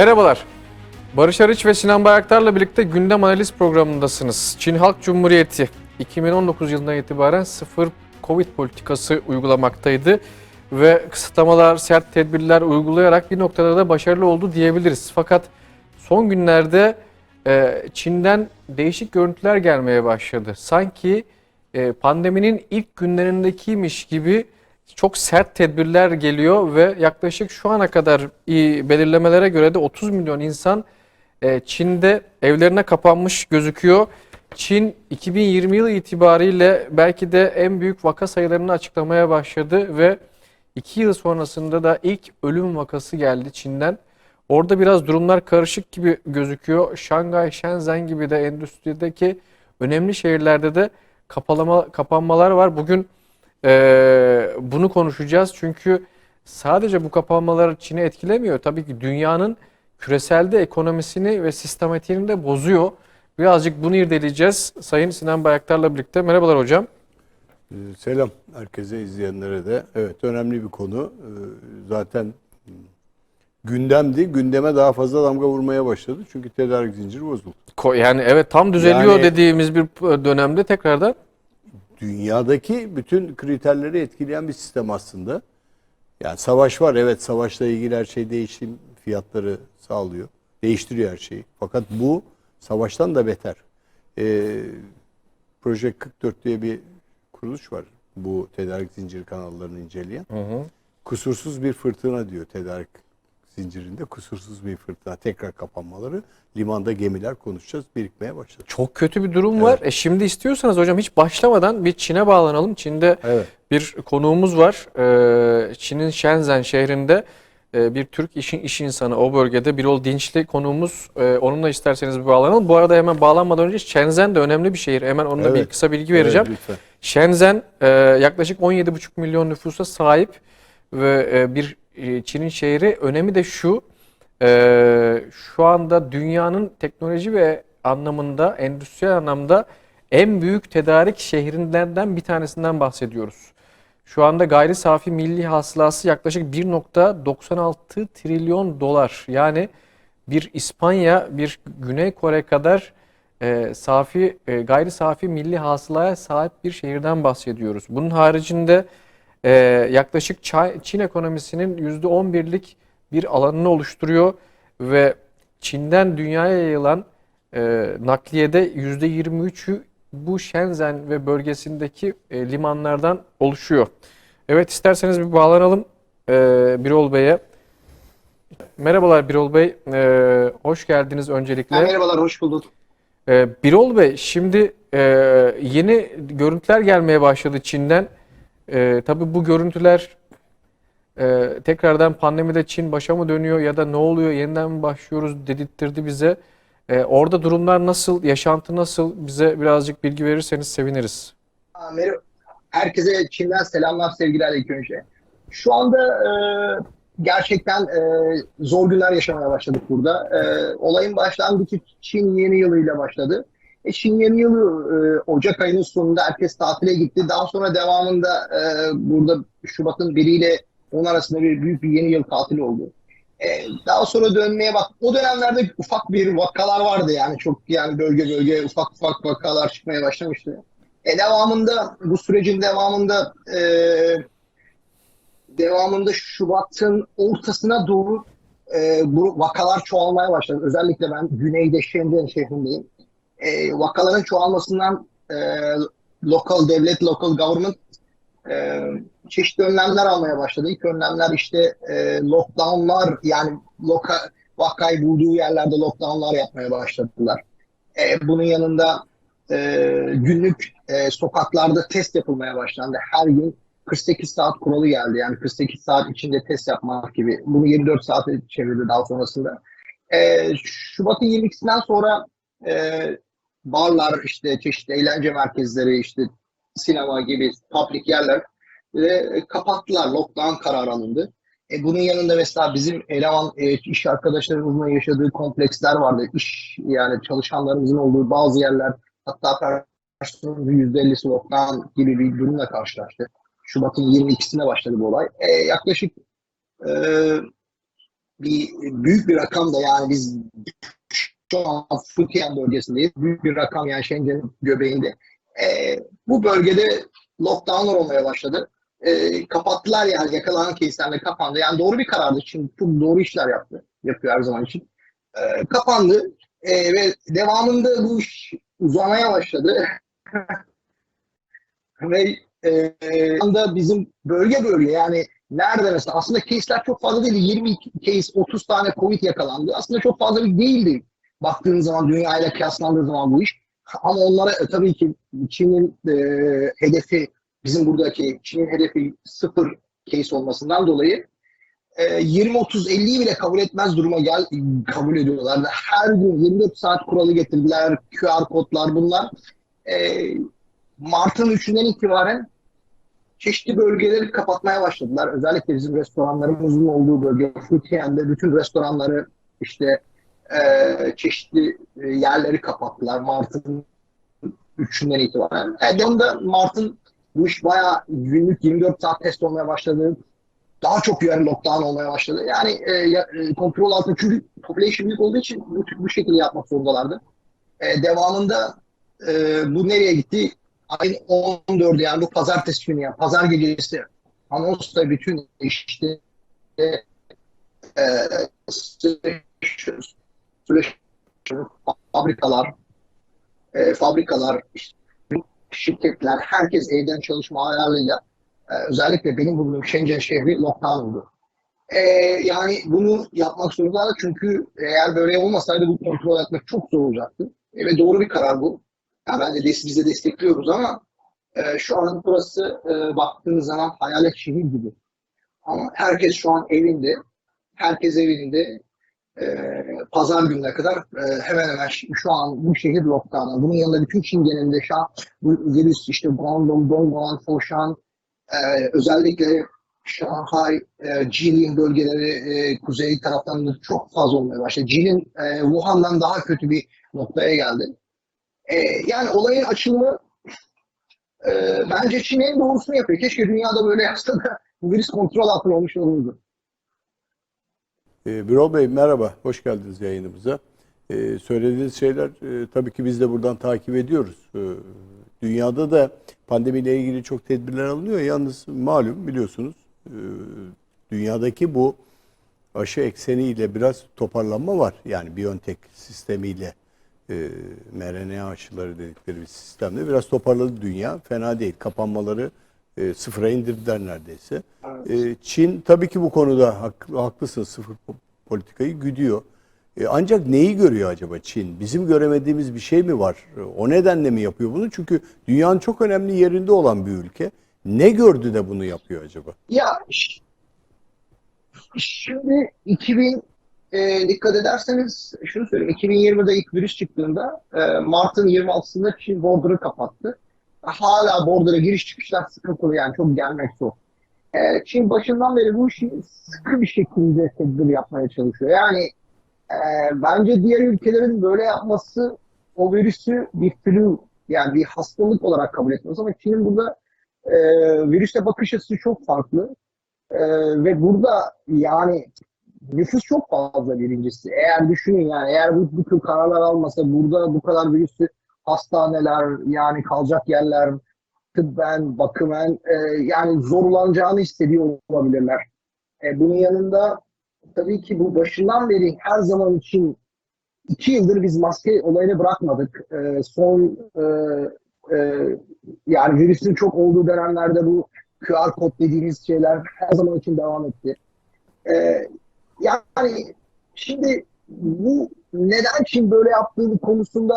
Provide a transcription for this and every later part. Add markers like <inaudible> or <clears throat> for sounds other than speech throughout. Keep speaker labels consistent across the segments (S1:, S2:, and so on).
S1: Merhabalar. Barış Arıç ve Sinan Bayraktar'la birlikte gündem analiz programındasınız. Çin Halk Cumhuriyeti 2019 yılından itibaren sıfır Covid politikası uygulamaktaydı ve kısıtlamalar, sert tedbirler uygulayarak bir noktada da başarılı oldu diyebiliriz. Fakat son günlerde e, Çin'den değişik görüntüler gelmeye başladı. Sanki e, pandeminin ilk günlerindekiymiş gibi çok sert tedbirler geliyor ve yaklaşık şu ana kadar belirlemelere göre de 30 milyon insan e, Çin'de evlerine kapanmış gözüküyor. Çin 2020 yılı itibariyle belki de en büyük vaka sayılarını açıklamaya başladı ve 2 yıl sonrasında da ilk ölüm vakası geldi Çin'den. Orada biraz durumlar karışık gibi gözüküyor. Şangay, Shenzhen gibi de endüstrideki önemli şehirlerde de kapalama, kapanmalar var. Bugün ee, bunu konuşacağız çünkü sadece bu kapanmalar Çin'i etkilemiyor. Tabii ki dünyanın küreselde ekonomisini ve sistematiğini de bozuyor. Birazcık bunu irdeleyeceğiz Sayın Sinan Bayraktar'la birlikte. Merhabalar hocam.
S2: Ee, Selam herkese izleyenlere de. Evet önemli bir konu. Ee, Zaten gündemdi. Gündeme daha fazla damga vurmaya başladı. Çünkü tedarik zinciri bozuldu.
S1: Ko- Yani evet tam düzeliyor
S2: Yani-
S1: dediğimiz bir dönemde tekrardan
S2: Dünyadaki bütün kriterleri etkileyen bir sistem aslında. Yani savaş var. Evet savaşla ilgili her şey değişim fiyatları sağlıyor. Değiştiriyor her şeyi. Fakat bu savaştan da beter. Ee, Proje 44 diye bir kuruluş var. Bu tedarik zinciri kanallarını inceleyen. Kusursuz bir fırtına diyor tedarik zincirinde. Kusursuz bir fırtına. Tekrar kapanmaları. Limanda gemiler konuşacağız. Birikmeye başladı.
S1: çok kötü bir durum var. E şimdi istiyorsanız hocam hiç başlamadan bir Çin'e bağlanalım. Çin'de
S2: Evet.
S1: bir konuğumuz var. Ee, Çin'in Shenzhen şehrinde e, bir Türk işin iş insanı o bölgede Birol Dinçli konuğumuz. Ee, Onunla isterseniz bir bağlanalım. Bu arada hemen bağlanmadan önce Shenzhen de önemli bir şehir. Hemen onunla bir
S2: Evet.
S1: kısa bilgi vereceğim.
S2: Evet, lütfen.
S1: Shenzhen e, yaklaşık 17,5 milyon nüfusa sahip ve e, bir e, Çin'in şehri. Önemi de şu. e, şu anda dünyanın teknoloji ve anlamında, endüstriyel anlamda en büyük tedarik şehirlerinden bir tanesinden bahsediyoruz. Şu anda gayri safi milli hasılası yaklaşık 1.96 trilyon dolar. Yani bir İspanya, bir Güney Kore kadar e, safi e, gayri safi milli hasılaya sahip bir şehirden bahsediyoruz. Bunun haricinde e, yaklaşık Çin ekonomisinin %11'lik bir alanını oluşturuyor ve Çin'den dünyaya yayılan e, nakliyede %23'ü bu Shenzhen ve bölgesindeki e, limanlardan oluşuyor. Evet isterseniz bir bağlanalım e, Birol Bey'e. Merhabalar Birol Bey, e, hoş geldiniz öncelikle.
S3: Ha, merhabalar, hoş bulduk.
S1: Ee, Birol Bey, şimdi e, yeni görüntüler gelmeye başladı Çin'den. E, tabii bu görüntüler e, tekrardan pandemide Çin başa mı dönüyor ya da ne oluyor, yeniden mi başlıyoruz dedirttirdi bize. E, orada durumlar nasıl, yaşantı nasıl bize birazcık bilgi verirseniz seviniriz.
S3: Ha, merhaba. Herkese Çin'den selamlar, sevgiler ilk önce. Şu anda e, gerçekten e, zor günler yaşamaya başladık burada. E, olayın başlangıcı Çin yeni yılıyla başladı. E, Çin yeni yılı e, Ocak ayının sonunda herkes tatile gitti. Daha sonra devamında e, burada Şubat'ın 1 ile 10 arasında bir büyük bir yeni yıl tatili oldu. E, daha sonra dönmeye bak. O dönemlerde ufak bir vakalar vardı yani çok yani bölge bölge ufak ufak vakalar çıkmaya başlamıştı. E devamında bu sürecin devamında e, devamında Şubat'ın ortasına doğru e, bu vakalar çoğalmaya başladı. Özellikle ben güneyde Shenzhen şehrindeyim. E, vakaların çoğalmasından e, local devlet, local government e, çeşitli önlemler almaya başladı. İlk önlemler işte e, lockdownlar yani loka, vakayı bulduğu yerlerde lockdownlar yapmaya başladılar. E, bunun yanında e, günlük e, sokaklarda test yapılmaya başlandı. Her gün 48 saat kuralı geldi. Yani 48 saat içinde test yapmak gibi. Bunu 24 saate çevirdi daha sonrasında. E, Şubat'ın 22'sinden sonra e, barlar, işte çeşitli eğlence merkezleri, işte sinema gibi public yerler e, kapattılar. Lockdown kararı alındı. E, bunun yanında mesela bizim eleman e, iş arkadaşlarımızın yaşadığı kompleksler vardı. İş yani çalışanlarımızın olduğu bazı yerler hatta Üniversitesi'nin %50'si lockdown gibi bir durumla karşılaştı. Şubat'ın 22'sine başladı bu olay. E, yaklaşık e, bir büyük bir rakam da yani biz şu an Futian bölgesindeyiz. Büyük bir rakam yani Schengen'in göbeğinde. E, bu bölgede lockdownlar olmaya başladı. E, kapattılar yani yakalanan case'lerle kapandı. Yani doğru bir karardı. Şimdi çok doğru işler yaptı. Yapıyor her zaman için. E, kapandı. E, ve devamında bu iş uzamaya başladı. <laughs> ve e, anda bizim bölge bölge yani nerede mesela aslında case'ler çok fazla değil. 20 case 30 tane Covid yakalandı. Aslında çok fazla bir değildi. Baktığınız zaman dünyayla kıyaslandığı zaman bu iş. Ama onlara e, tabii ki Çin'in e, hedefi bizim buradaki Çin'in hedefi sıfır case olmasından dolayı e, 20 30 50'yi bile kabul etmez duruma gel kabul ediyorlar. Her gün 24 saat kuralı getirdiler. QR kodlar bunlar. E, Mart'ın 3'ünden itibaren çeşitli bölgeleri kapatmaya başladılar. Özellikle bizim restoranlarımızın olduğu bölge Futiyen'de bütün restoranları işte e, çeşitli e, yerleri kapattılar Mart'ın 3'ünden itibaren. E, devamında Mart'ın bu iş bayağı günlük 24 saat test olmaya başladı. Daha çok yer lockdown olmaya başladı. Yani e, e, kontrol altında çünkü population büyük olduğu için bu, bu şekilde yapmak zorundalardı. E, devamında e, bu nereye gitti? Ayın 14'ü yani bu pazartesi günü yani pazar gecesi anonsla bütün işte e, fabrikalar e, fabrikalar işte, şirketler herkes evden çalışma ayarıyla e, özellikle benim bulunduğum Shenzhen şehri lockdown oldu. E, yani bunu yapmak zorundalar çünkü eğer böyle olmasaydı bu kontrol etmek çok zor olacaktı. E, ve doğru bir karar bu. Ya bence de biz de destekliyoruz ama e, şu an burası e, baktığınız zaman hayalet şehir gibi. Ama herkes şu an evinde. Herkes evinde. E, pazar gününe kadar e, hemen hemen şu an bu şehir lockdown'da. Bunun yanında bütün Çin genelinde şu an bu virüs işte Guangdong, Dongguan, Foshan e, özellikle Şanghay, e, Jilin bölgeleri e, kuzey taraflarında çok fazla olmaya başladı. Jilin e, Wuhan'dan daha kötü bir noktaya geldi. E, yani olayın açılımı e, bence Çin en doğrusunu yapıyor. Keşke dünyada böyle yapsa da bu virüs kontrol altında olmuş olurdu.
S2: Ee, Birol Bey merhaba, hoş geldiniz yayınımıza. Ee, söylediğiniz şeyler e, tabii ki biz de buradan takip ediyoruz. Ee, dünyada da pandemiyle ilgili çok tedbirler alınıyor. Yalnız malum biliyorsunuz e, dünyadaki bu aşı ekseniyle biraz toparlanma var. Yani BioNTech sistemiyle e, mRNA aşıları dedikleri bir sistemle biraz toparladı dünya. Fena değil. Kapanmaları e, sıfıra indirdiler neredeyse. E, Çin tabii ki bu konuda hak, haklısın sıfır po- politikayı güdüyor. E, ancak neyi görüyor acaba Çin? Bizim göremediğimiz bir şey mi var? O nedenle mi yapıyor bunu? Çünkü dünyanın çok önemli yerinde olan bir ülke. Ne gördü de bunu yapıyor acaba?
S3: Ya şimdi 2000 e, dikkat ederseniz şunu söyleyeyim. 2020'de ilk virüs çıktığında e, Mart'ın 26'sında Çin border'ı kapattı. Hala border'a giriş çıkışlar sıkıntılı yani çok gelmek zor. E, Çin başından beri bu işi sıkı bir şekilde tedbir yapmaya çalışıyor. Yani e, bence diğer ülkelerin böyle yapması o virüsü bir flu yani bir hastalık olarak kabul etmez ama Çin'in burada e, virüse bakış açısı çok farklı. Ee, ve burada yani nüfus çok fazla birincisi. Eğer düşünün yani eğer bu, bu tür kararlar almasa burada bu kadar virüsü hastaneler yani kalacak yerler tıbben, bakımen e, yani zorlanacağını hissediyor olabilirler. E, bunun yanında tabii ki bu başından beri her zaman için iki yıldır biz maske olayını bırakmadık. E, son e, e, yani virüsün çok olduğu dönemlerde bu QR kod dediğimiz şeyler her zaman için devam etti. Ee, yani şimdi bu neden Çin böyle yaptığı konusunda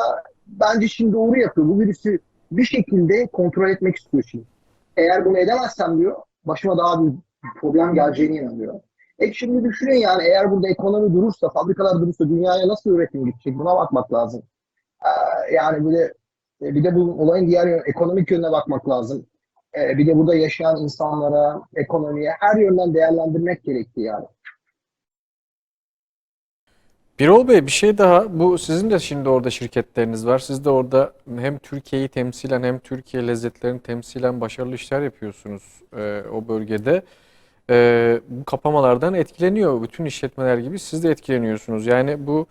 S3: bence Çin doğru yapıyor. Bu virüsü bir şekilde kontrol etmek istiyor Çin. Eğer bunu edemezsem diyor, başıma daha büyük problem geleceğine inanıyor. E şimdi düşünün yani eğer burada ekonomi durursa, fabrikalar durursa dünyaya nasıl üretim gidecek? Buna bakmak lazım. Ee, yani bir de bir de bu olayın diğer yönü, ekonomik yönüne bakmak lazım. Ee, bir de burada yaşayan insanlara, ekonomiye her yönden değerlendirmek gerekti yani.
S1: Birol Bey bir şey daha. Bu sizin de şimdi orada şirketleriniz var. Siz de orada hem Türkiye'yi temsilen hem Türkiye lezzetlerini temsilen başarılı işler yapıyorsunuz e, o bölgede. E, bu kapamalardan etkileniyor bütün işletmeler gibi siz de etkileniyorsunuz. Yani bu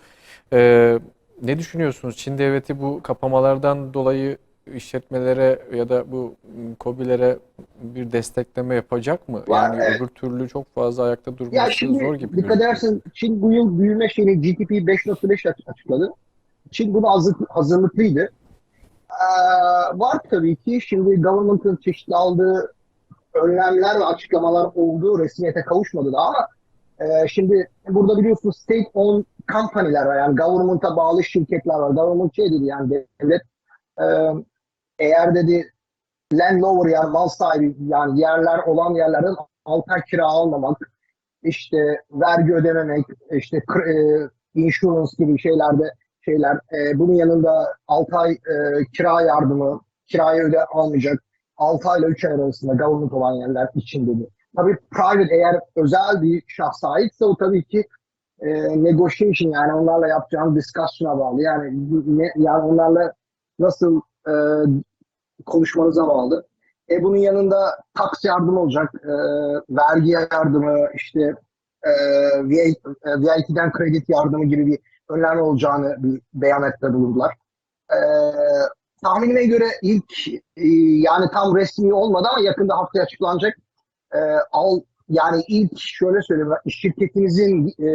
S1: e, ne düşünüyorsunuz? Çin devleti bu kapamalardan dolayı işletmelere ya da bu KOBİ'lere bir destekleme yapacak mı?
S3: Var,
S1: Yani
S3: evet.
S1: öbür türlü çok fazla ayakta
S3: Ya
S1: durması
S3: şimdi
S1: zor gibi
S3: dikkat edersin Çin bu yıl büyüme şeyini GDP 5.5 açık- açıkladı. Çin buna hazır, hazırlıklıydı. Ee, var tabii ki şimdi government'ın çeşitli aldığı önlemler ve açıklamalar oldu. Resmiyete kavuşmadı da ama e, şimdi burada biliyorsunuz state owned company'ler var. Yani government'a bağlı şirketler var. Government şey dedi yani devlet e, eğer dedi landlower yani mal sahibi yani yerler olan yerlerden alta kira almamak, işte vergi ödememek, işte e, insurance gibi şeylerde şeyler. E, bunun yanında 6 ay e, kira yardımı, kirayı öde almayacak. 6 ay ile 3 ay arasında government olan yerler için dedi. Tabii private eğer özel bir şahsa aitse o tabii ki e, negotiation yani onlarla yapacağım discussion'a bağlı. Yani ne, yani onlarla nasıl e, konuşmanıza bağlı. E bunun yanında tax yardımı olacak, e, vergi yardımı, işte e, VIT'den kredi yardımı gibi bir önlem olacağını bir beyanette bulundular. E, tahminime göre ilk e, yani tam resmi olmadı ama yakında haftaya açıklanacak. E, al yani ilk şöyle söyleyeyim şirketinizin e,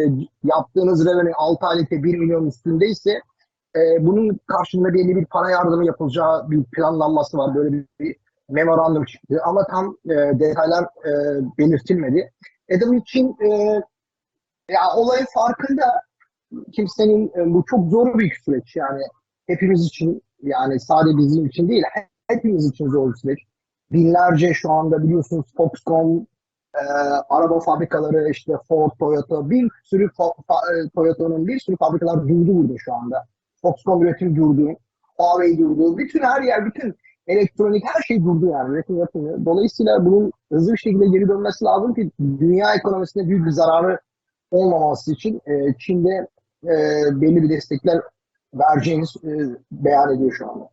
S3: yaptığınız revenue 6 aylıkta 1 milyon üstündeyse e, bunun karşılığında belli bir para yardımı yapılacağı bir planlanması var. Böyle bir, bir memorandum çıktı ama tam e, detaylar e, belirtilmedi. Bunun için e, ya olayın farkında kimsenin e, bu çok zor bir süreç yani hepimiz için yani sadece bizim için değil he- hepimiz için zor bir süreç. Binlerce şu anda biliyorsunuz Foxconn e, araba fabrikaları işte Ford, Toyota bir sürü fa- fa- e, Toyota'nın bir sürü fabrikalar durdu burada şu anda. Foxconn üretim durdu. Huawei durdu. Bütün her yer, bütün elektronik her şey durdu yani. Üretim yapılmıyor. Dolayısıyla bunun hızlı bir şekilde geri dönmesi lazım ki dünya ekonomisine büyük bir zararı olmaması için e, Çin'de e, belli bir destekler vereceğini e, beyan ediyor şu anda.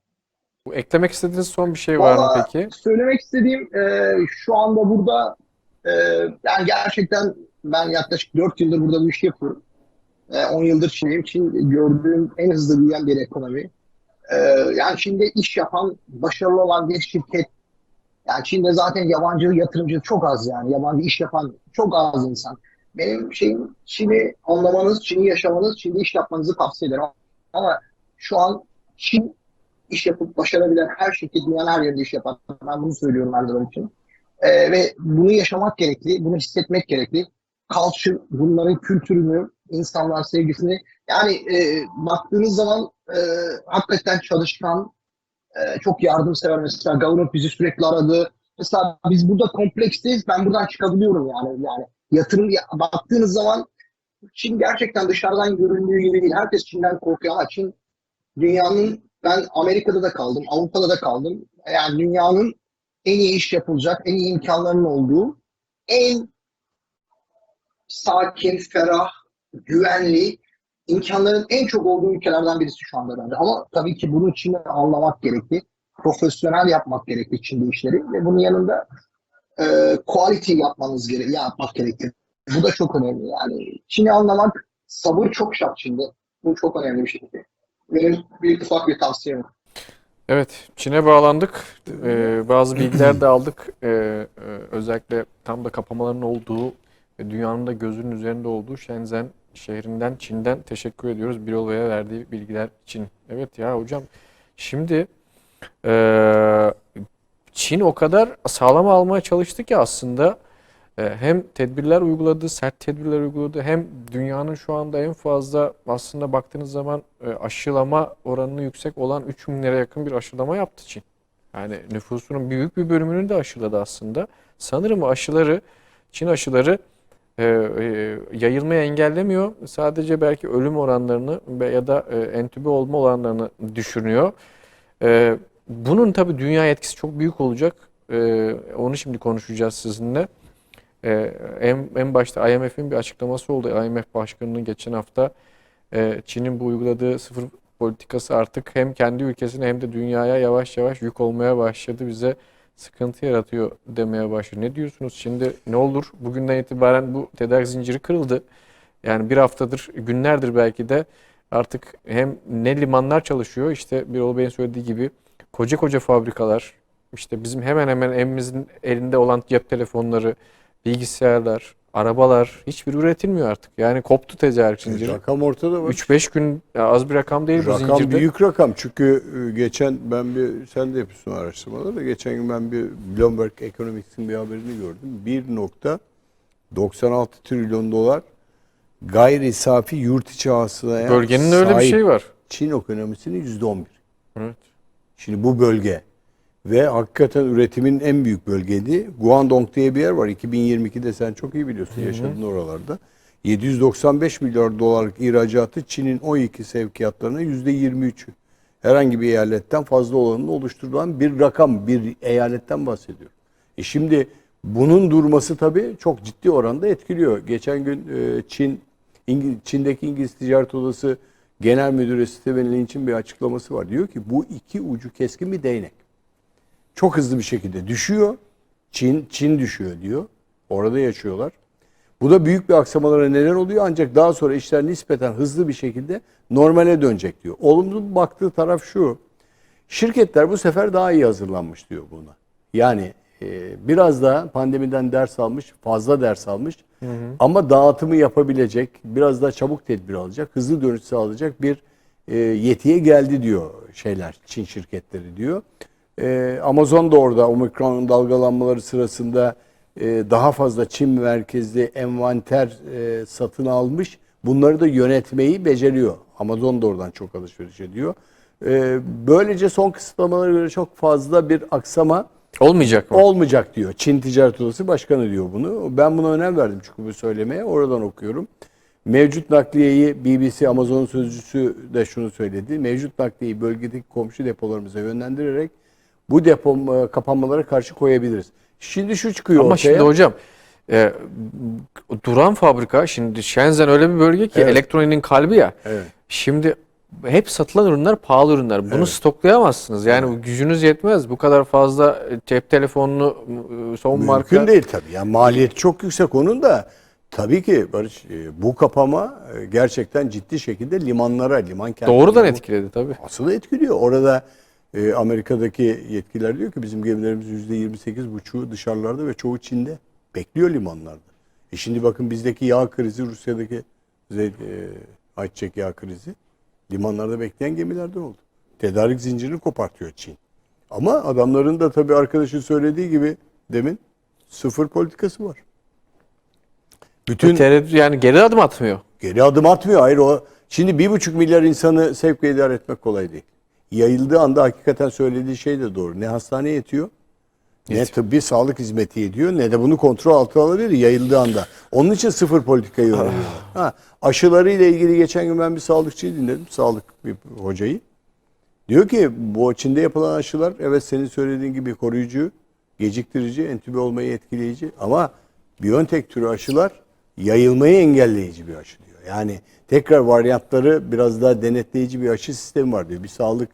S1: Eklemek istediğiniz son bir şey var mı peki?
S3: Söylemek istediğim e, şu anda burada e, yani gerçekten ben yaklaşık 4 yıldır burada bu işi yapıyorum. E, 10 yıldır Çin'im. Çin gördüğüm en hızlı büyüyen bir ekonomi. E, yani Çin'de iş yapan, başarılı olan bir şirket. Yani Çin'de zaten yabancı yatırımcı çok az yani. Yabancı iş yapan çok az insan. Benim şeyim Çin'i anlamanız, Çin'i yaşamanız, Çin'de iş yapmanızı tavsiye ederim. Ama şu an Çin iş yapıp başarabilen her şirket dünyanın her yerinde iş yapar. Ben bunu söylüyorum her zaman için. Ee, ve bunu yaşamak gerekli, bunu hissetmek gerekli. Culture, bunların kültürünü, insanlar sevgisini. Yani e, baktığınız zaman e, hakikaten çalışkan, e, çok yardımsever. Mesela government bizi sürekli aradı. Mesela biz burada kompleksteyiz. Ben buradan çıkabiliyorum yani. Yani yatırım baktığınız zaman Çin gerçekten dışarıdan göründüğü gibi değil. Herkes Çin'den korkuyor ama Çin dünyanın ben Amerika'da da kaldım, Avrupa'da da kaldım. Yani dünyanın en iyi iş yapılacak, en iyi imkanlarının olduğu, en sakin, ferah, güvenli, imkanların en çok olduğu ülkelerden birisi şu anda bence. Ama tabii ki bunun için anlamak gerekli. Profesyonel yapmak gerekli Çin'de işleri ve bunun yanında e, quality yapmanız gerekli, yapmak gerekli. Bu da çok önemli. Yani Çin'i anlamak, sabır çok şart Çin'de. Bu çok önemli bir şey. Benim bir ufak bir tavsiyem.
S1: Evet, Çin'e bağlandık. Ee, <clears throat> bazı bilgiler de aldık. Ee, özellikle tam da kapamaların olduğu dünyanın da gözünün üzerinde olduğu Shenzhen şehrinden, Çin'den teşekkür ediyoruz Birol Bey'e verdiği bilgiler için. Evet ya hocam, şimdi e, Çin o kadar sağlam almaya çalıştı ki aslında e, hem tedbirler uyguladı, sert tedbirler uyguladı, hem dünyanın şu anda en fazla aslında baktığınız zaman e, aşılama oranını yüksek olan 3 milyara yakın bir aşılama yaptı Çin. Yani nüfusunun büyük bir bölümünü de aşıladı aslında. Sanırım aşıları, Çin aşıları e, e, yayılmayı engellemiyor. Sadece belki ölüm oranlarını ya da e, entübe olma oranlarını düşürüyor. E, bunun tabii dünya etkisi çok büyük olacak. E, onu şimdi konuşacağız sizinle. Ee, en, en başta IMF'in bir açıklaması oldu. IMF Başkanı'nın geçen hafta e, Çin'in bu uyguladığı sıfır politikası artık hem kendi ülkesine hem de dünyaya yavaş yavaş yük olmaya başladı. Bize sıkıntı yaratıyor demeye başlıyor. Ne diyorsunuz şimdi ne olur? Bugünden itibaren bu tedarik zinciri kırıldı. Yani bir haftadır, günlerdir belki de artık hem ne limanlar çalışıyor işte Birol Bey'in söylediği gibi koca koca fabrikalar işte bizim hemen hemen evimizin elinde olan cep telefonları, bilgisayarlar, arabalar hiçbir üretilmiyor artık. Yani koptu tedarik zinciri.
S2: Rakam ortada var.
S1: 3-5 gün ya az bir rakam değil bu
S2: Rakam
S1: zincirde.
S2: büyük rakam çünkü e, geçen ben bir sen de yapıyorsun araştırmaları da geçen gün ben bir Bloomberg Economics'in bir haberini gördüm. 1.96 trilyon dolar gayri safi yurt içi hasılaya
S1: Bölgenin öyle bir
S2: sahip
S1: şey var.
S2: Çin ekonomisinin %11.
S1: Evet.
S2: Şimdi bu bölge ve hakikaten üretimin en büyük bölgedi. Guangdong diye bir yer var. 2022'de sen çok iyi biliyorsun yaşadın oralarda. 795 milyar dolarlık ihracatı Çin'in 12 sevkiyatlarına %23'ü. Herhangi bir eyaletten fazla olanını oluşturulan bir rakam, bir eyaletten bahsediyor. E şimdi bunun durması tabii çok ciddi oranda etkiliyor. Geçen gün e, Çin İngiliz, Çin'deki İngiliz Ticaret Odası Genel Müdürü Steven Lynch'in bir açıklaması var. Diyor ki bu iki ucu keskin bir değnek. Çok hızlı bir şekilde düşüyor. Çin Çin düşüyor diyor. Orada yaşıyorlar. Bu da büyük bir aksamalara neden oluyor ancak daha sonra işler nispeten hızlı bir şekilde normale dönecek diyor. Olumlu baktığı taraf şu. Şirketler bu sefer daha iyi hazırlanmış diyor buna. Yani e, biraz daha pandemiden ders almış, fazla ders almış ama dağıtımı yapabilecek, biraz daha çabuk tedbir alacak, hızlı dönüş sağlayacak bir e, yetiye geldi diyor şeyler, Çin şirketleri diyor. E, Amazon da orada omikron dalgalanmaları sırasında e, daha fazla Çin merkezli envanter e, satın almış. Bunları da yönetmeyi beceriyor. Amazon da oradan çok alışveriş ediyor. E, böylece son kısıtlamalara göre çok fazla bir aksama
S1: Olmayacak mı?
S2: olmayacak diyor. Çin Ticaret Odası Başkanı diyor bunu. Ben buna önem verdim çünkü bu söylemeye. Oradan okuyorum. Mevcut nakliyeyi BBC Amazon sözcüsü de şunu söyledi. Mevcut nakliyeyi bölgedeki komşu depolarımıza yönlendirerek bu depo e, kapanmalara karşı koyabiliriz. Şimdi şu çıkıyor
S1: Ama
S2: ortaya.
S1: şimdi hocam e, duran fabrika şimdi Shenzhen öyle bir bölge ki
S2: Evet.
S1: elektroniğin kalbi ya.
S2: Evet.
S1: Şimdi hep satılan ürünler pahalı ürünler. Bunu
S2: Evet.
S1: stoklayamazsınız. Yani gücünüz yetmez. Bu kadar fazla cep telefonunu e, son
S2: Mümkün
S1: marka
S2: değil tabii. Yani maliyet çok yüksek onun da. Tabii ki Barış e, bu kapama e, gerçekten ciddi şekilde limanlara, liman kentlerine
S1: doğrudan etkiledi tabii.
S2: Asıl etkiliyor. Orada e, Amerika'daki yetkililer diyor ki bizim gemilerimiz %28,5'u dışarılarda ve çoğu Çin'de. Bekliyor limanlarda. E şimdi bakın bizdeki yağ krizi, Rusya'daki e, ayçiçek yağ krizi limanlarda bekleyen gemilerden oldu. Tedarik zincirini kopartıyor Çin. Ama adamların da tabii arkadaşın söylediği gibi demin sıfır politikası var. Bütün
S1: Tereddüt yani geri adım atmıyor.
S2: Geri adım atmıyor. Hayır o. Şimdi bir buçuk milyar insanı sevk ve idare etmek kolay değil. Yayıldığı anda hakikaten söylediği şey de doğru. Ne hastane yetiyor, ne
S1: Yetiyor.
S2: tıbbi sağlık hizmeti yetiyor, ne de bunu kontrol altına alabilir yayıldığı anda. Onun için sıfır politikayı öğreniyorlar. Ha, aşıları ile ilgili geçen gün ben bir sağlıkçıyı dinledim. Sağlık bir hocayı. Diyor ki bu Çin'de yapılan aşılar evet senin söylediğin gibi koruyucu, geciktirici, entübe olmayı etkileyici ama Biontech türü aşılar yayılmayı engelleyici bir aşı diyor. Yani tekrar varyantları biraz daha denetleyici bir aşı sistemi var diyor. Bir sağlık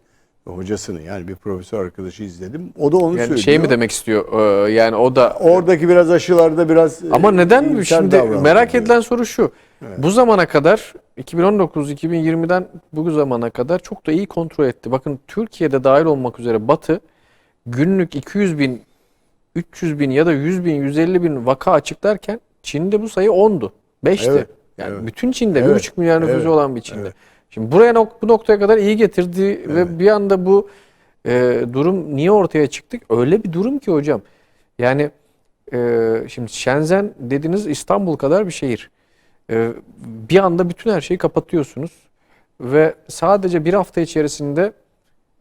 S2: hocasını yani bir profesör arkadaşı izledim. O da onu
S1: Yani
S2: söylüyor.
S1: şey mi demek istiyor? Ee, yani o da
S2: Oradaki biraz aşılarda biraz
S1: Ama
S2: e,
S1: neden
S2: iyimser
S1: şimdi merak
S2: diyor.
S1: edilen soru şu. Bu zamana kadar 2019-2020'den bu zamana kadar çok da iyi kontrol etti. Bakın Türkiye'de dahil olmak üzere Batı günlük 200 bin, 300 bin ya da 100 bin, 150 bin vaka açıklarken Çin'de bu sayı 10'du. 5'ti.
S2: Evet,
S1: yani
S2: evet.
S1: bütün Çin'de
S2: Evet,
S1: 1,5 milyar nüfusu
S2: evet,
S1: olan bir Çin'de.
S2: evet.
S1: Şimdi buraya nok- bu noktaya kadar iyi getirdi ve bir anda bu e, durum niye ortaya çıktı? Öyle bir durum ki hocam. Yani e, şimdi Shenzhen dediğiniz İstanbul kadar bir şehir. E, bir anda bütün her şeyi kapatıyorsunuz ve sadece bir hafta içerisinde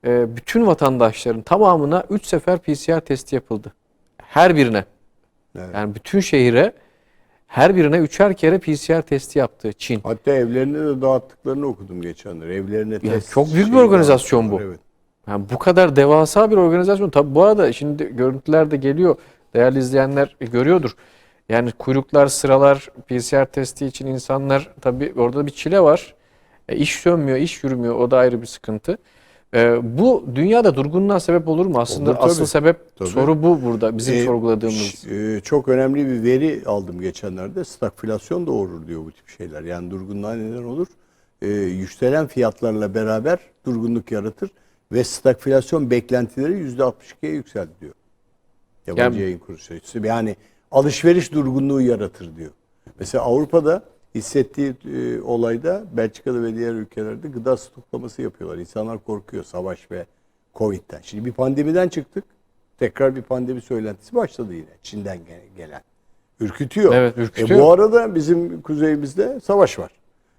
S1: e, bütün vatandaşların tamamına 3 sefer PCR testi yapıldı. Her birine.
S2: Evet.
S1: Yani bütün şehire her birine üçer kere PCR testi yaptı Çin.
S2: Hatta evlerine de dağıttıklarını okudum geçenler. Evlerine test
S1: çok büyük bir organizasyon bu.
S2: Evet.
S1: Yani bu kadar devasa bir organizasyon. Tabi bu arada şimdi görüntüler de geliyor. Değerli izleyenler görüyordur. Yani kuyruklar, sıralar, PCR testi için insanlar tabi orada bir çile var. E, iş sönmüyor, iş yürümüyor. O da ayrı bir sıkıntı. E, bu dünyada durgunluğa sebep olur mu? Aslında
S2: Olur
S1: asıl sebep
S2: Tabii.
S1: soru bu burada bizim
S2: Ee,
S1: sorguladığımız.
S2: e, çok önemli bir veri aldım geçenlerde. Stagflasyon doğurur diyor bu tip şeyler. Yani durgunluğa neden olur. E, yükselen fiyatlarla beraber durgunluk yaratır ve stagflasyon beklentileri %62'ye yükseldi diyor. Yabancı
S1: Yani-
S2: yayın kuruluşu. Yani alışveriş durgunluğu yaratır diyor. Mesela Avrupa'da hissettiği e, olayda Belçika'da ve diğer ülkelerde gıda stoklaması yapıyorlar. İnsanlar korkuyor savaş ve Covid'den. Şimdi bir pandemiden çıktık. Tekrar bir pandemi söylentisi başladı yine Çin'den ge- gelen. Ürkütüyor.
S1: Evet, ürkütüyor.
S2: E, bu arada bizim kuzeyimizde savaş var.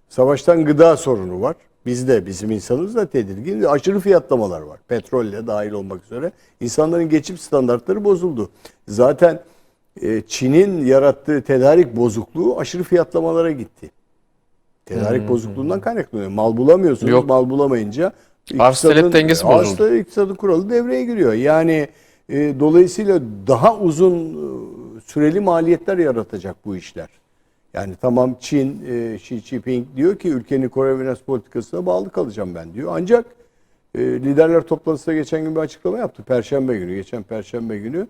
S2: Savaştan gıda sorunu var. Bizde, bizim insanımız da tedirgin. Aşırı fiyatlamalar var. Petrolle dahil olmak üzere. İnsanların geçim standartları bozuldu. Zaten e, Çin'in yarattığı tedarik bozukluğu aşırı fiyatlamalara gitti. Tedarik bozukluğundan kaynaklanıyor. Mal bulamıyorsunuz.
S1: Hmm. Yok.
S2: Mal bulamayınca
S1: Arz talep dengesi
S2: arz
S1: bozuldu.
S2: talep iktisadın kuralı devreye giriyor. Yani e, dolayısıyla daha uzun e, süreli maliyetler yaratacak bu işler. Yani tamam Çin, e, Xi Jinping diyor ki ülkenin koronavirüs politikasına bağlı kalacağım ben diyor. Ancak e, liderler toplantısında geçen gün bir açıklama yaptı. Perşembe günü, geçen Perşembe günü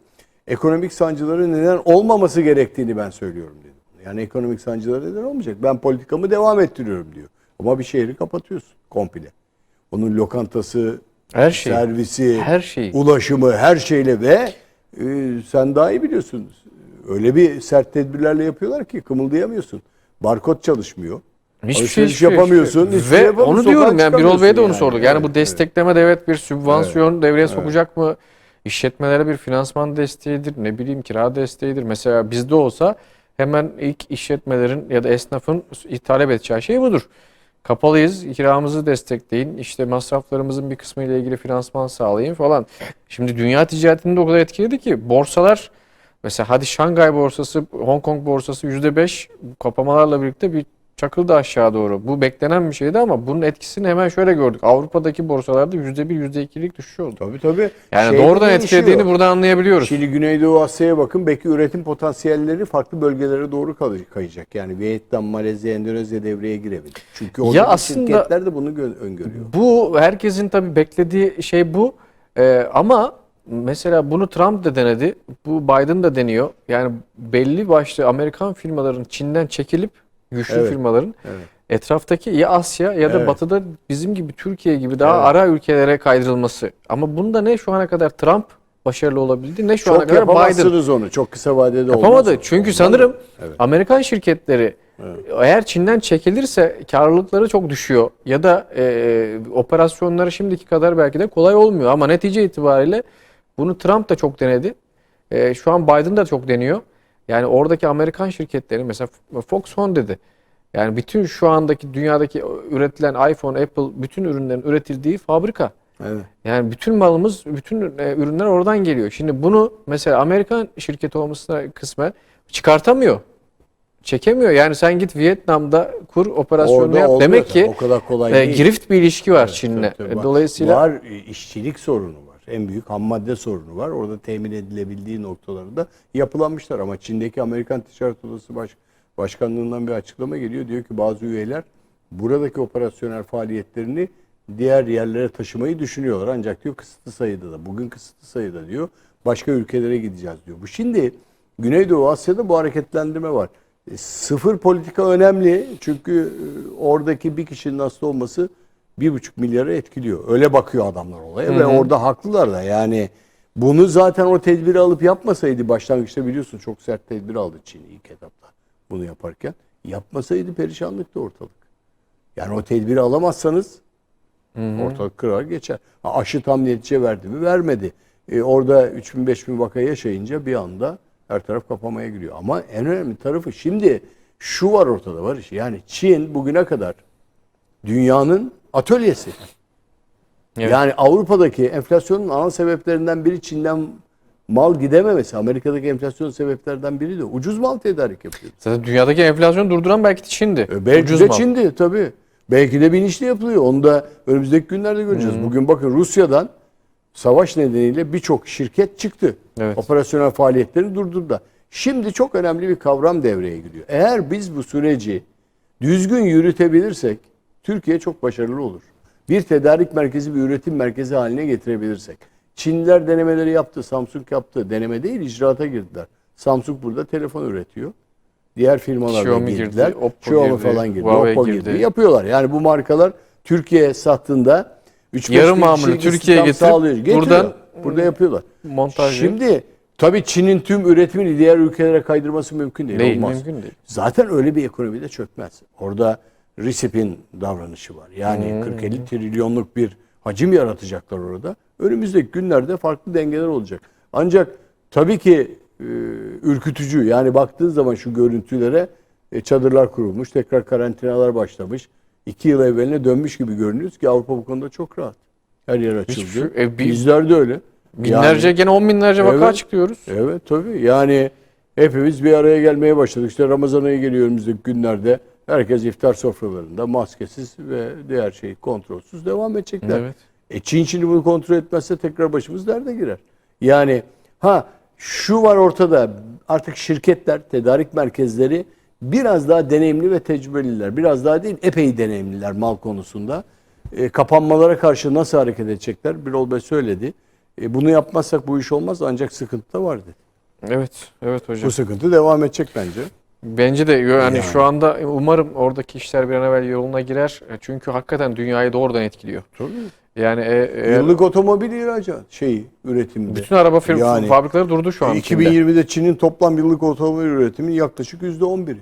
S2: ekonomik sancıların neden olmaması gerektiğini ben söylüyorum dedi. Yani ekonomik sancılar neden olmayacak. Ben politikamı devam ettiriyorum diyor. Ama bir şehri kapatıyorsun komple. Onun lokantası,
S1: Her şey.
S2: servisi,
S1: Her şey.
S2: ulaşımı, her şeyle ve e, sen daha iyi biliyorsunuz. Öyle bir sert tedbirlerle yapıyorlar ki kımıldayamıyorsun. Barkod çalışmıyor.
S1: Hiçbir şey, hiçbir şey,
S2: yapamıyorsun,
S1: hiçbir şey.
S2: şey
S1: Ve
S2: yapamıyorsun,
S1: onu diyorum yani Birol Bey'e de onu
S2: yani.
S1: sorduk. Yani bu
S2: Evet,
S1: destekleme devlet bir sübvansiyon devreye sokacak mı? İşletmelere bir finansman desteğidir, ne bileyim kira desteğidir. Mesela bizde olsa hemen ilk işletmelerin ya da esnafın talep edeceği şey budur. Kapalıyız, kiramızı destekleyin, işte masraflarımızın bir kısmı ile ilgili finansman sağlayın falan. Şimdi dünya ticaretini de o kadar etkiledi ki borsalar mesela hadi Şangay borsası, Hong Kong borsası %5 kapamalarla birlikte bir çakıldı aşağı doğru. Bu beklenen bir şeydi ama bunun etkisini hemen şöyle gördük. Avrupa'daki borsalarda %1, %2'lik düşüş oldu.
S2: Tabii tabii.
S1: Yani
S2: Şeyde
S1: doğrudan
S2: değişiyor.
S1: etkilediğini burada anlayabiliyoruz.
S2: Şili, Güneydoğu Asya'ya bakın. Belki üretim potansiyelleri farklı bölgelere doğru kay- kayacak. Yani Vietnam, Malezya, Endonezya devreye girebilir. Çünkü oradaki
S1: aslında-
S2: şirketler de bunu gö- öngörüyor.
S1: Bu herkesin tabii beklediği şey bu. Ee, ama mesela bunu Trump da denedi. Bu Biden da deniyor. Yani belli başlı Amerikan firmaların Çin'den çekilip güçlü
S2: Evet.
S1: firmaların
S2: Evet.
S1: etraftaki ya Asya ya da
S2: Evet.
S1: Batı'da bizim gibi Türkiye gibi daha
S2: Evet.
S1: ara ülkelere kaydırılması. Ama bunda ne şu ana kadar Trump başarılı olabildi ne şu ana
S2: Çok
S1: kadar Biden.
S2: yapamazsınız onu. Çok kısa vadede olmaz.
S1: Yapamadı. Çünkü
S2: Ondan
S1: sanırım
S2: Evet.
S1: Amerikan şirketleri eğer Çin'den çekilirse karlılıkları çok düşüyor ya da e, operasyonları şimdiki kadar belki de kolay olmuyor ama netice itibariyle bunu Trump da çok denedi. E, şu an Biden da çok deniyor. Yani oradaki Amerikan şirketleri mesela Foxconn dedi. Yani bütün şu andaki dünyadaki üretilen iPhone, Apple bütün ürünlerin üretildiği fabrika.
S2: Evet.
S1: Yani bütün malımız, bütün e, ürünler oradan geliyor. Şimdi bunu mesela Amerikan şirketi olmasına kısmen çıkartamıyor. Çekemiyor. Yani sen git Vietnam'da kur operasyonunu
S2: Orada
S1: yap. Demek ki
S2: o kadar kolay
S1: e,
S2: değil.
S1: girift bir ilişki var
S2: Evet,
S1: Çin'le. E. Dolayısıyla
S2: var e, işçilik sorunu var. En büyük ham madde sorunu var. Orada temin edilebildiği noktalarda yapılanmışlar ama Çin'deki Amerikan Ticaret Odası Baş, Başkanlığından bir açıklama geliyor. Diyor ki bazı üyeler buradaki operasyonel faaliyetlerini diğer yerlere taşımayı düşünüyorlar. Ancak diyor kısıtlı sayıda da bugün kısıtlı sayıda diyor başka ülkelere gideceğiz diyor. Bu şimdi Güneydoğu Asya'da bu hareketlendirme var. E, Sıfır politika önemli çünkü e, oradaki bir kişinin hasta olması bir buçuk milyara etkiliyor. Öyle bakıyor adamlar olaya ve orada haklılar da yani bunu zaten o tedbiri alıp yapmasaydı başlangıçta biliyorsun çok sert tedbir aldı Çin ilk etapta bunu yaparken. Yapmasaydı perişanlıktı ortalık. Yani o tedbiri alamazsanız ortalık kırar geçer. Ha, aşı tam netice verdi mi? Vermedi. E, orada 3000-5000 vaka yaşayınca bir anda her taraf kapamaya giriyor. Ama en önemli tarafı şimdi şu var ortada var. Yani Çin bugüne kadar dünyanın atölyesi.
S1: Evet.
S2: Yani Avrupa'daki enflasyonun ana sebeplerinden biri Çin'den mal gidememesi. Amerika'daki enflasyon sebeplerden biri de ucuz mal tedarik yapıyor.
S1: zaten dünyadaki enflasyonu durduran belki de Çin'di.
S2: E, Belki
S1: Ucuz
S2: de
S1: mal.
S2: Çin'di tabii. Belki de bilinçli yapılıyor. Onu da önümüzdeki günlerde göreceğiz. Bugün bakın Rusya'dan savaş nedeniyle birçok şirket çıktı.
S1: Evet.
S2: Operasyonel faaliyetlerini durdurdu. Şimdi çok önemli bir kavram devreye giriyor. Eğer biz bu süreci düzgün yürütebilirsek Türkiye çok başarılı olur. Bir tedarik merkezi, bir üretim merkezi haline getirebilirsek. Çinliler denemeleri yaptı, Samsung yaptı. Deneme değil, icraata girdiler. Samsung burada telefon üretiyor. Diğer firmalar da
S1: Xiaomi girdi,
S2: girdiler.
S1: Oppo
S2: Xiaomi
S1: girdi,
S2: falan girdi,
S1: Huawei
S2: Oppo
S1: girdi.
S2: girdi. Yapıyorlar. Yani bu markalar Türkiye sattığında 3
S1: Yarı mamulü Türkiye'ye getirip buradan-
S2: burada yapıyorlar.
S1: Montajı
S2: Şimdi tabii Çin'in tüm üretimini diğer ülkelere kaydırması mümkün değil.
S1: değil,
S2: olmaz.
S1: mümkün değil.
S2: Zaten öyle bir ekonomide çökmez. Orada Recip'in davranışı var. Yani
S1: Hmm.
S2: 40-50 trilyonluk bir hacim yaratacaklar orada. Önümüzdeki günlerde farklı dengeler olacak. Ancak tabii ki e, ürkütücü. Yani baktığın zaman şu görüntülere e, çadırlar kurulmuş, tekrar karantinalar başlamış. İki yıl evveline dönmüş gibi görünüyoruz ki Avrupa bu konuda çok rahat. Her yer açıldı.
S1: şey- e, bir-
S2: Bizler de öyle.
S1: binlerce
S2: Yani-
S1: gene on binlerce vaka
S2: Evet.
S1: açıklıyoruz.
S2: Evet tabii. Yani hepimiz bir araya gelmeye başladık. İşte Ramazan ayı geliyor önümüzdeki günlerde. Herkes iftar sofralarında maskesiz ve diğer şey kontrolsüz devam edecekler.
S1: Evet.
S2: E Çin şimdi bunu kontrol etmezse tekrar başımız derde girer. Yani ha şu var ortada artık şirketler, tedarik merkezleri biraz daha deneyimli ve tecrübeliler. Biraz daha değil epey deneyimliler mal konusunda. E, kapanmalara karşı nasıl hareket edecekler? Birol Bey söyledi. E, bunu yapmazsak bu iş olmaz ancak sıkıntı da var dedi.
S1: Evet, evet hocam.
S2: Bu sıkıntı devam edecek bence.
S1: Bence de yani,
S2: Yani.
S1: şu anda umarım oradaki işler bir an evvel yoluna girer. E, Çünkü hakikaten dünyayı doğrudan etkiliyor.
S2: Tabii.
S1: Yani e, eğer
S2: Yıllık otomobil ihracat şeyi üretiminde.
S1: bütün araba firm,
S2: Yani-
S1: fabrikaları durdu şu an. Çin'de.
S2: 2020'de Çin'in toplam yıllık otomobil üretiminin yaklaşık %11'i.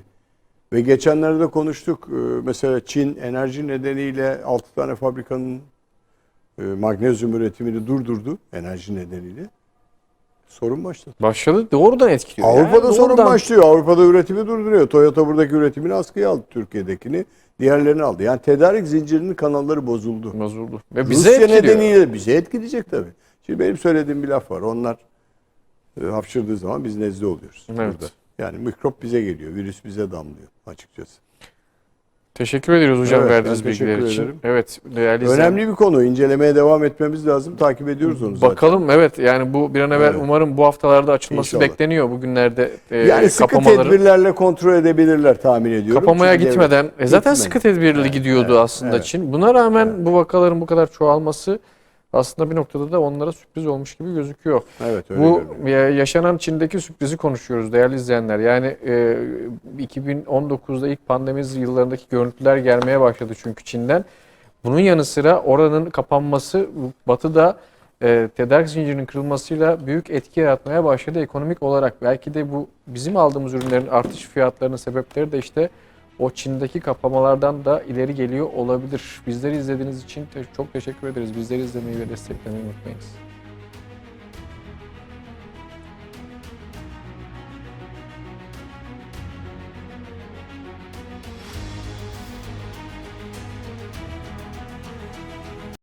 S2: Ve geçenlerde konuştuk. Mesela Çin enerji nedeniyle 6 tane fabrikanın e, magnezyum üretimini durdurdu enerji nedeniyle. Sorun başladı.
S1: Başladı doğrudan etkiliyor.
S2: Avrupa'da
S1: Yani
S2: sorun
S1: doğrudan.
S2: başlıyor. Avrupa'da üretimi durduruyor. Toyota buradaki üretimini askıya aldı. Türkiye'dekini. Diğerlerini aldı. Yani tedarik zincirinin kanalları bozuldu.
S1: Bozuldu. Ve bize
S2: Rusya
S1: etkiliyor.
S2: nedeniyle bize etkileyecek tabii. Şimdi benim söylediğim bir laf var. Onlar e, hapşırdığı zaman biz nezle oluyoruz
S1: Evet.
S2: burada. Yani mikrop bize geliyor, virüs bize damlıyor açıkçası.
S1: Teşekkür ediyoruz hocam
S2: Evet,
S1: verdiğiniz bilgiler için.
S2: ederim.
S1: Evet, değerli izleyen-
S2: Önemli bir konu. İncelemeye devam etmemiz lazım. Takip ediyoruz onu zaten.
S1: Bakalım evet yani bu bir an evvel
S2: Evet.
S1: umarım bu haftalarda açılması
S2: İnşallah.
S1: bekleniyor bugünlerde e,
S2: Yani sıkı
S1: kapamaları.
S2: tedbirlerle kontrol edebilirler tahmin ediyorum.
S1: Kapamaya
S2: Çünkü
S1: gitmeden e, zaten
S2: Gitmeden.
S1: sıkı tedbirli gidiyordu
S2: evet,
S1: aslında
S2: evet.
S1: Çin. Buna rağmen bu vakaların bu kadar çoğalması aslında bir noktada da onlara sürpriz olmuş gibi gözüküyor.
S2: Evet öyle
S1: Bu
S2: görünüyor.
S1: ya- yaşanan Çin'deki sürprizi konuşuyoruz değerli izleyenler. Yani e, 2019'da ilk pandemi yıllarındaki görüntüler gelmeye başladı çünkü Çin'den. Bunun yanı sıra oranın kapanması batıda e, tedarik zincirinin kırılmasıyla büyük etki yaratmaya başladı ekonomik olarak. Belki de bu bizim aldığımız ürünlerin artış fiyatlarının sebepleri de işte o Çin'deki kapamalardan da ileri geliyor olabilir. Bizleri izlediğiniz için te- çok teşekkür ederiz. Bizleri izlemeyi ve desteklemeyi unutmayınız.